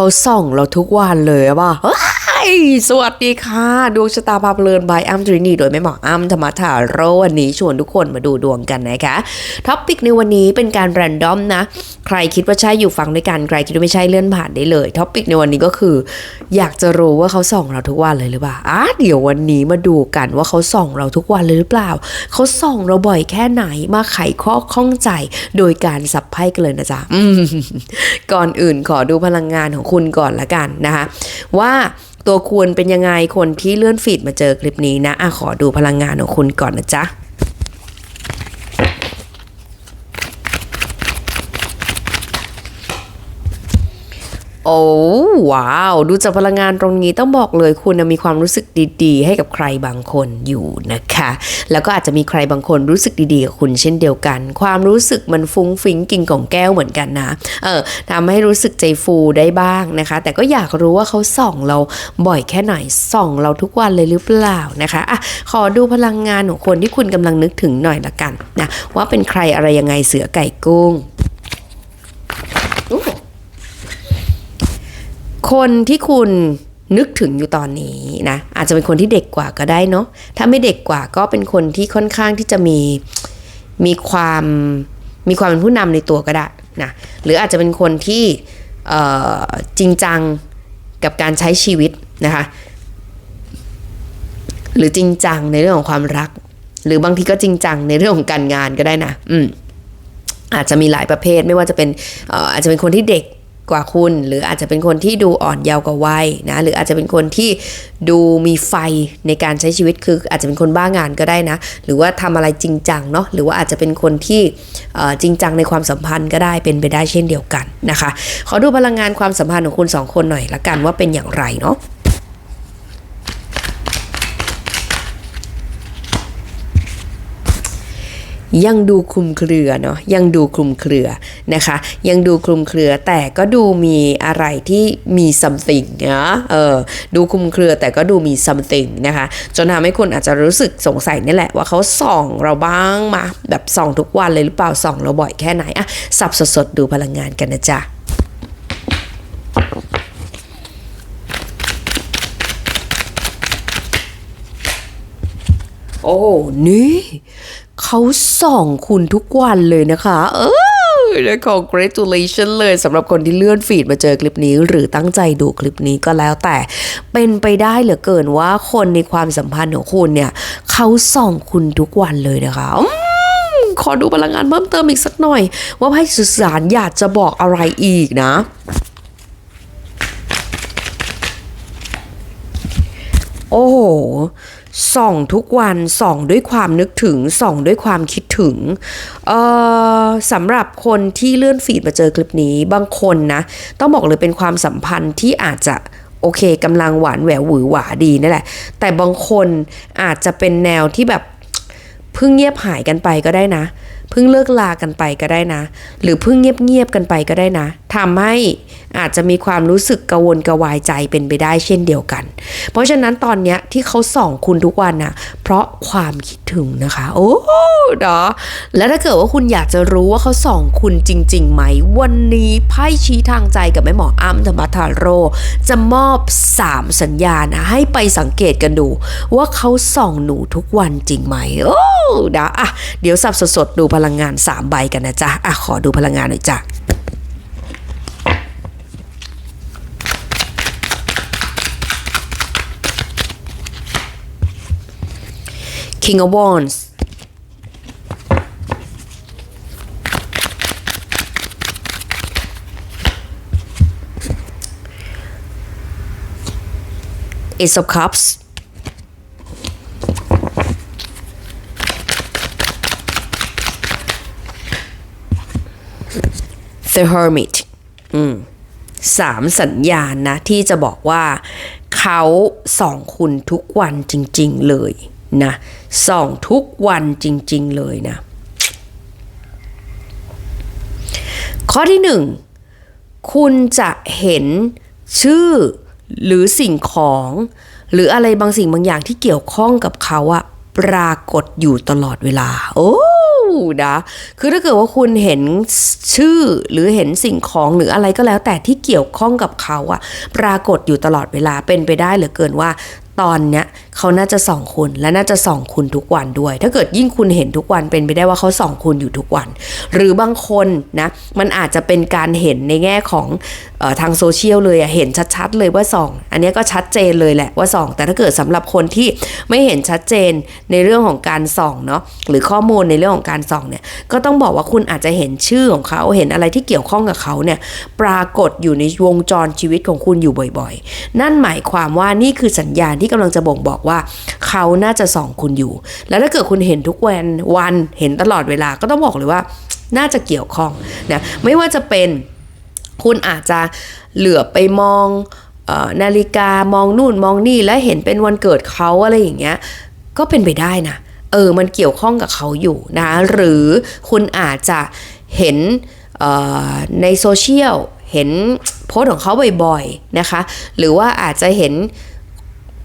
เขาส่องเราทุกวันเลยอะป่ะเฮ้ ย สวัสดีค่ะ ดวงชะตาพาเพลินบายอัมทรินีโดยแม่หมออัมธรรมถาโรวันนี้ชวนทุกคนมาดูดวงกันนะคะ ท็อปิกในวันนี้เป็นการแรนดอมนะ ใครคิดว่าใช่อยู่ฟังด้วยกัน ใครคิดว่าไม่ใช่เลื่อนผ่านได้เลย ท็อปิกในวันนี้ก็คือ อยากจะรู้ว่าเขาส่องเราทุกวันเลยหรือเปล่าอะเดี๋ยววันนี้มาดูกันว่าเขาส่องเราทุกวันเลยหรือเปล่า เขาส่องเราบ่อยแค่ไหน มาไขข้อข้องใจ โดยการสับไพ่กันเลยนะจ๊ะก่อนอื่นขอดูพลังงานของคุณก่อนละกันนะคะว่า ตัวคุณเป็นยังไงคนที่เลื่อนฟีดมาเจอคลิปนี้นะอะขอดูพลังงานของคุณก่อนนะจ๊ะโอ้ ว้าว ดูจากพลังงานตรงนี้ต้องบอกเลยคุณนะมีความรู้สึกดีๆ ให้กับใครบางคนอยู่นะคะ แล้วก็อาจจะมีใครบางคนรู้สึกดีๆกับคุณเช่นเดียวกัน ความรู้สึกมันฟุ้งฟิ้งกิ่งของแก้วเหมือนกันนะเออทำให้รู้สึกใจฟูได้บ้างนะคะ แต่ก็อยากรู้ว่าเขาส่องเราบ่อยแค่ไหนส่องเราทุกวันเลยหรือเปล่านะคะอะขอดูพลังงานของคนที่คุณกำลังนึกถึงหน่อยละกันนะว่าเป็นใครอะไรยังไงเสือไก่กุ้ง คนที่คุณนึกถึงอยู่ตอนนี้นะ อาจจะเป็นคนที่เด็กกว่าก็ได้เนาะถ้าไม่เด็กกว่าก็เป็นคนที่ค่อนข้างที่จะมีมีความมีความเป็นผู้นำในตัวก็ได้นะหรืออาจจะเป็นคนที่จริงจังกับการใช้ชีวิตนะคะหรือจริงจังในเรื่องของความรัก หรือบางทีก็จริงจังในเรื่องของการงานก็ได้นะอืมอาจจะมีหลายประเภทไม่ว่าจะเป็นอาจจะเป็นคนที่เด็ก กว่าคุณ หรืออาจจะเป็นคนที่ดูอ่อนเยาว์กว่าวัยนะหรืออาจจะเป็นคนที่ดูมีไฟในการใช้ชีวิตคืออาจจะเป็นคนบ้างานก็ได้นะ หรือว่าทำอะไรจริงจังเนาะหรือว่าอาจจะเป็นคนที่จริงจังในความสัมพันธ์ก็ได้เป็นไปได้เช่นเดียวกันนะคะขอดูพลังงานความสัมพันธ์ของคุณสองคนหน่อยละกันว่าเป็นอย่างไรเนาะ ยังดูคลุมเครือเนาะยังดูคลุมเครือนะคะ ยังดูคลุมเครือแต่ก็ดูมีอะไรที่มี something นะเออดูคลุมเครือแต่ก็ดูมี something นะคะ จนทำให้คุณอาจจะรู้สึกสงสัยนี่แหละว่าเขาส่องเราบ้างมาแบบส่องทุกวันเลยหรือเปล่าส่องเราบ่อยแค่ไหนอะสับสดๆดูพลังงานกันนะจ๊ะโอ้นี่ เขาส่องคุณทุกวันเลยนะคะเออและ congratulation เลยสำหรับคนที่เลื่อนฟีดมาเจอคลิปนี้ หรือตั้งใจดูคลิปนี้ก็แล้วแต่เป็นไปได้เหลือเกินว่าคนในความสัมพันธ์ของคุณเนี่ยเขาส่องคุณทุกวันเลยนะคะอืมขอดูพลังงานเพิ่มเติมอีกสักหน่อย ว่าไพ่สื่อสารอยากจะบอกอะไรอีกนะ โอ้โห ส่องทุกวัน ส่องด้วยความนึกถึง ส่องด้วยความคิดถึง เอ่อสำหรับคนที่เลื่อนฟีดมาเจอคลิปนี้ บางคนนะ ต้องบอกเลยเป็นความสัมพันธ์ที่อาจจะโอเคกำลังหวานแหววหวือหวาดีนั่นแหละ แต่บางคนอาจจะเป็นแนวที่แบบเพิ่งเงียบหายกันไปก็ได้นะ เพิ่งเลิกลากันไปก็ได้นะ หรือเพิ่งเงียบเงียบกันไปก็ได้นะทำให้อาจจะมีความรู้สึกกังวลกระวายใจเป็นไปได้เช่นเดียวกัน เพราะฉะนั้นตอนเนี้ยที่เขาส่องคุณทุกวันนะเพราะความคิดถึงนะคะ โอ้เนาะแล้วถ้าเกิดว่าคุณอยากจะรู้ว่าเขาส่องคุณจริงๆไหม วันนี้ไพ่ชี้ทางใจกับแม่หมออ้ำธรรมทาโร จะมอบ 3 สัญญาณนะให้ไปสังเกตกันดู ว่าเขาส่องหนูทุกวันจริงไหมโอ้นะอะเดี๋ยวสับสดๆดูพลังงาน 3 ใบกันนะจ๊ะอะขอดูพลังงานหน่อยจ้ะ King of Wands Ace of Cups The Hermit อืมสามสัญญาณนะ ที่จะบอกว่าเขาส่องคุณทุกวันจริง ๆ เลย นะส่องทุกวันจริง ๆ เลยนะ ข้อที่หนึ่งคุณจะเห็นชื่อหรือสิ่งของ หรืออะไรบางสิ่งบางอย่างที่เกี่ยวข้องกับเขาอะปรากฏอยู่ตลอดเวลา โอ้นะคือถ้าเกิดว่าคุณเห็นชื่อหรือเห็นสิ่งของหรืออะไรก็แล้วแต่ที่เกี่ยวข้องกับเขาอะปรากฏอยู่ตลอดเวลาเป็นไปได้เหลือเกินว่า ตอนเนี้ยเขาน่าจะส่องคุณและน่าจะส่องคุณทุกวันด้วย ถ้าเกิดยิ่งคุณเห็นทุกวันเป็นไปได้ว่าเขาส่องคุณอยู่ทุกวัน หรือบางคนนะมันอาจจะเป็นการเห็นในแง่ของออทางโซเชียลเลยเห็นชัดๆเลยว่าส่อง อันนี้ก็ชัดเจนเลยแหละว่าส่อง แต่ถ้าเกิดสำหรับคนที่ไม่เห็นชัดเจนในเรื่องของการส่องเนาะหรือข้อมูลในเรื่องของการส่องเนี่ยก็ต้องบอกว่าคุณอาจจะเห็นชื่อของเขาเห็นอะไรที่เกี่ยวข้องกับเขาเนี่ยปรากฏอยู่ในวงจรชีวิตของคุณอยู่บ่อย ๆ นั่นหมายความว่านี่คือสัญญาณที่กำลังจะบ่งบอกว่าเขาน่าจะส่องคุณอยู่ แล้วถ้าเกิดคุณเห็นทุกวันวันเห็นตลอดเวลาก็ต้องบอกเลยว่าน่าจะเกี่ยวข้องนะไม่ว่าจะเป็นคุณอาจจะเหลือไปมองออนาฬิกามองนู่นมองนี่แล้วเห็นเป็นวันเกิดเขาอะไรอย่างเงี้ยก็เป็นไปได้นะเออมันเกี่ยวข้องกับเขาอยู่นะหรือคุณอาจจะเห็นในโซเชียลเห็นโพสต์ของเขาบ่อยๆนะคะ หรือว่าอาจจะเห็น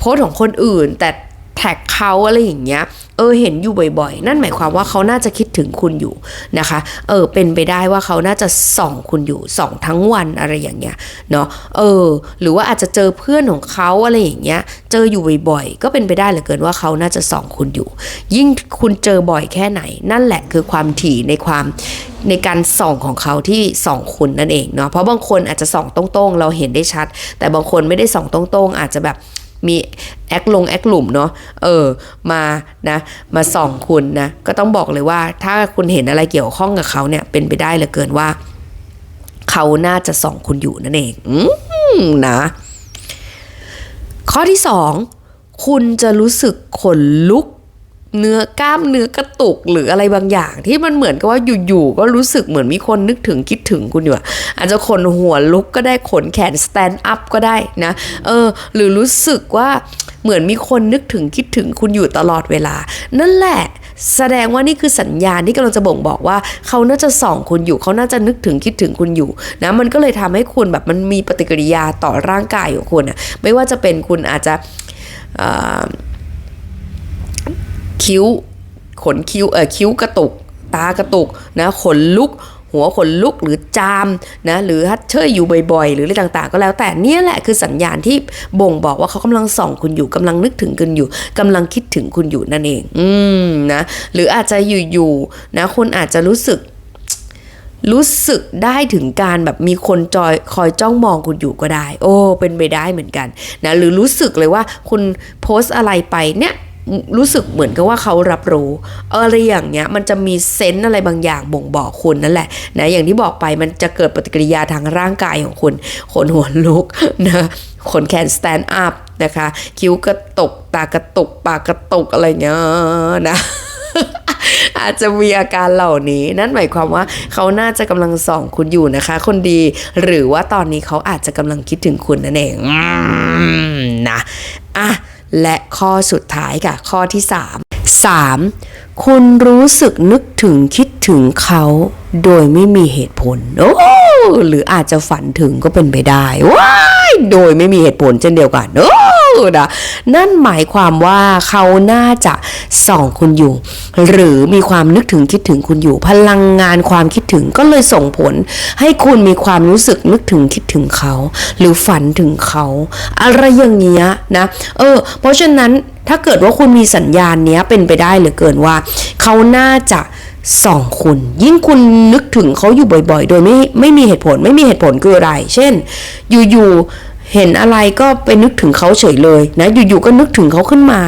โพสของคนอื่น แต่แท็กเขาอะไรอย่างเงี้ย เออเห็นอยู่บ่อยๆ นั่นหมายความว่าเขาน่าจะคิดถึงคุณอยู่นะคะ เออเป็นไปได้ว่าเขาน่าจะส่องคุณอยู่ส่องทั้งวันอะไรอย่างเงี้ยเนาะ เออ หรือว่าอาจจะเจอเพื่อนของเขาอะไรอย่างเงี้ย เจออยู่บ่อยๆ ก็เป็นไปได้เหลือเกินว่าเขาน่าจะส่องคุณอยู่ ยิ่งคุณเจอบ่อยแค่ไหน นั่นแหละคือความถี่ในความในการส่องของเขาที่ส่องคุณนั่นเองเนาะ เพราะบางคนอาจจะส่องตรงๆ เราเห็นได้ชัด แต่บางคนไม่ได้ส่องตรงๆ อาจจะแบบ มีแอคลงแอคหลุมเนาะเออมานะมาส่องคุณนะก็ต้องบอกเลยว่าถ้าคุณเห็นอะไรเกี่ยวข้องกับเขาเนี่ยเป็นไปได้เหลือเกินว่า เขาน่าจะส่องคุณอยู่นั่นเองอืมนะ ข้อที่สองคุณจะรู้สึกขนลุก เนื้อกล้ามเนื้อกระตุกหรืออะไรบางอย่าง ที่มันเหมือนกับว่าอยู่ๆก็รู้สึกเหมือนมีคนนึกถึงคิดถึงคุณอยู่อาจจะขนหัวลุกก็ได้ขนแขนสแตนด์อัพก็ได้นะเออหรือรู้สึกว่าเหมือนมีคนนึกถึงคิดถึงคุณอยู่ตลอดเวลา นั่นแหละแสดงว่านี่คือสัญญาณที่กำลังจะบ่งบอกว่า เขาน่าจะส่องคุณอยู่ เขาน่าจะนึกถึงคิดถึงคุณอยู่นะมันก็เลยทำให้คุณแบบมันมีปฏิกิริยาต่อร่างกายของคุณอะไม่ว่าจะเป็นคุณอาจจะ คิ้ว ขนคิ้วเออคิ้วกระตุก ตากระตุกนะขนลุก หัวขนลุกหรือจามนะหรือฮัดเชยอยู่บ่อยๆ หรืออะไรต่างๆ ก็แล้วแต่เนี่ยแหละคือสัญญาณที่บ่งบอกว่าเขากำลังส่องคุณอยู่กำลังนึกถึงคุณอยู่กำลังคิดถึงคุณอยู่นั่นเอง อืมนะหรืออาจจะอยู่ๆนะคุณอาจจะรู้สึกรู้สึกได้ถึงการแบบมีคนจอยคอยจ้องมองคุณอยู่ก็ได้ โอ้ เป็นไปได้เหมือนกันนะหรือรู้สึกเลยว่าคุณโพสต์อะไรไปเนี่ย รู้สึกเหมือนกับว่าเขารับรู้อะไรอย่างเงี้ยมันจะมีเซนส์อะไรบางอย่างบ่งบอกคุณนั่นแหละนะอย่างที่บอกไปมันจะเกิดปฏิกิริยาทางร่างกายของคุณขนหัวลุกนะขนแขนสแตนด์อัพนะคะ คิ้วกระตกตากระตุกปากกระตุกอะไรเงี้ยนะอาจจะมีอาการเหล่านี้ นั่นหมายความว่าเขาน่าจะกำลังส่องคุณอยู่นะคะ คนดี หรือว่าตอนนี้เขาอาจจะกำลังคิดถึงคุณนั่นเองนะอะ และข้อสุดท้ายค่ะ ข้อที่ 3 3. คุณรู้สึกนึกถึงคิดถึงเขา โดยไม่มีเหตุผล โอ้ หรืออาจจะฝันถึงก็เป็นไปได้ว้ายโดยไม่มีเหตุผลเช่นเดียวกันโอ้นะนั่นหมายความว่าเขาน่าจะส่องคุณอยู่ หรือมีความนึกถึงคิดถึงคุณอยู่ พลังงานความคิดถึงก็เลยส่งผล ให้คุณมีความรู้สึกนึกถึงคิดถึงเขา หรือฝันถึงเขา อะไรอย่างเงี้ยนะเออ เพราะฉะนั้นถ้าเกิดว่าคุณมีสัญญาณเนี้ยเป็นไปได้เหลือเกินว่า เขาน่าจะ ส่องคุณ ยิ่งคุณนึกถึงเขาอยู่บ่อย ๆ โดยไม่ไม่มีเหตุผล ไม่มีเหตุผลคืออะไร เช่น อยู่ๆเห็นอะไรก็ไปนึกถึงเขาเฉยเลยนะ อยู่ๆก็นึกถึงเขาขึ้นมา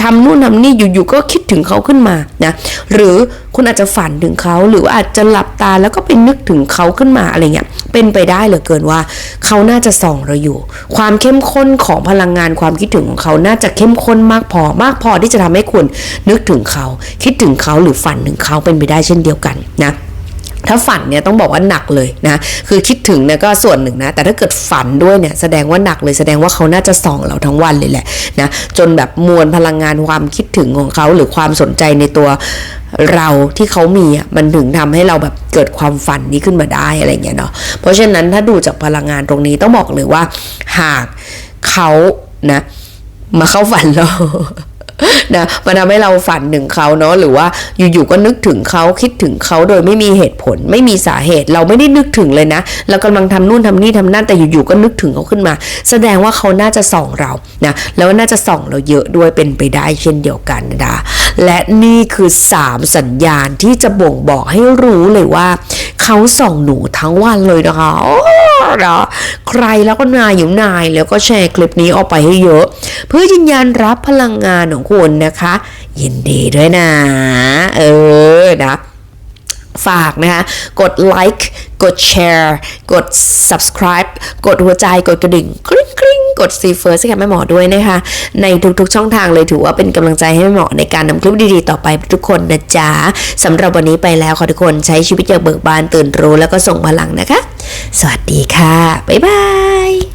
ทำนู่นทำนี่อยู่ๆก็คิดถึงเขาขึ้นมานะหรือคุณอาจจะฝันถึงเขาหรือว่าอาจจะหลับตาแล้วก็ไปนึกถึงเขาขึ้นมาอะไรเงี้ยเป็นไปได้เหลือเกินว่า เขาน่าจะส่องเราอยู่ ความเข้มข้นของพลังงานความคิดถึงของเขาน่าจะเข้มข้นมากพอมากพอที่จะทำให้คุณนึกถึงเขา คิดถึงเขาหรือฝันถึงเขาเป็นไปได้เช่นเดียวกันนะ ถ้าฝันเนี่ยต้องบอกว่าหนักเลยนะคือคิดถึงเนี่ยก็ส่วนหนึ่งนะ แต่ถ้าเกิดฝันด้วยเนี่ยแสดงว่าหนักเลยแสดงว่าเขาน่าจะส่องเราทั้งวันเลยแหละนะจนแบบมวลพลังงานความคิดถึงของเขาหรือความสนใจในตัวเราที่เขามีอะมันถึงทำให้เราแบบเกิดความฝันนี้ขึ้นมาได้อะไรเงี้ยเนาะเพราะฉะนั้นถ้าดูจากพลังงานตรงนี้ต้องบอกเลยว่า หากเขานะมาเข้าฝันเรา นะมันทำให้เราฝันถึงเขาเนาะหรือว่าอยู่ๆก็นึกถึงเขาคิดถึงเขาโดยไม่มีเหตุผล ไม่มีสาเหตุเราไม่ได้นึกถึงเลยนะ เรากำลังทำนู่นทำนี่ทำนั่นแต่อยู่ๆก็นึกถึงเขาขึ้นมา แสดงว่าเขาน่าจะส่องเรานะแล้วน่าจะส่องเราเยอะด้วยเป็นไปได้เช่นเดียวกันนะและนี่คือ 3 สัญญาณที่จะบ่งบอกให้รู้เลยว่า เขาส่องหนูทั้งวันเลยนะคะ นะใครแล้วก็นายอยู่นายแล้วก็แชร์คลิปนี้ออกไปให้เยอะ เพื่อยืนยันรับพลังงานของคุณนะคะ ยินดีด้วยนะ เออนะฝากนะคะ กดไลค์ กดแชร์ กด subscribe กดหัวใจ กดกระดิ่งกริ๊งกริ๊งกด see first ให้กับแม่หมอด้วยนะคะ ในทุกๆช่องทางเลยถือว่าเป็นกำลังใจให้แม่หมอในการนำคลิปดีๆ ต่อไปทุกคนนะจ๊ะสำหรับวันนี้ไปแล้วขอทุกคนใช้ชีวิตอย่างเบิกบานตื่นรู้แล้วก็ส่งพลังนะคะ สวัสดีค่ะ บ๊ายบาย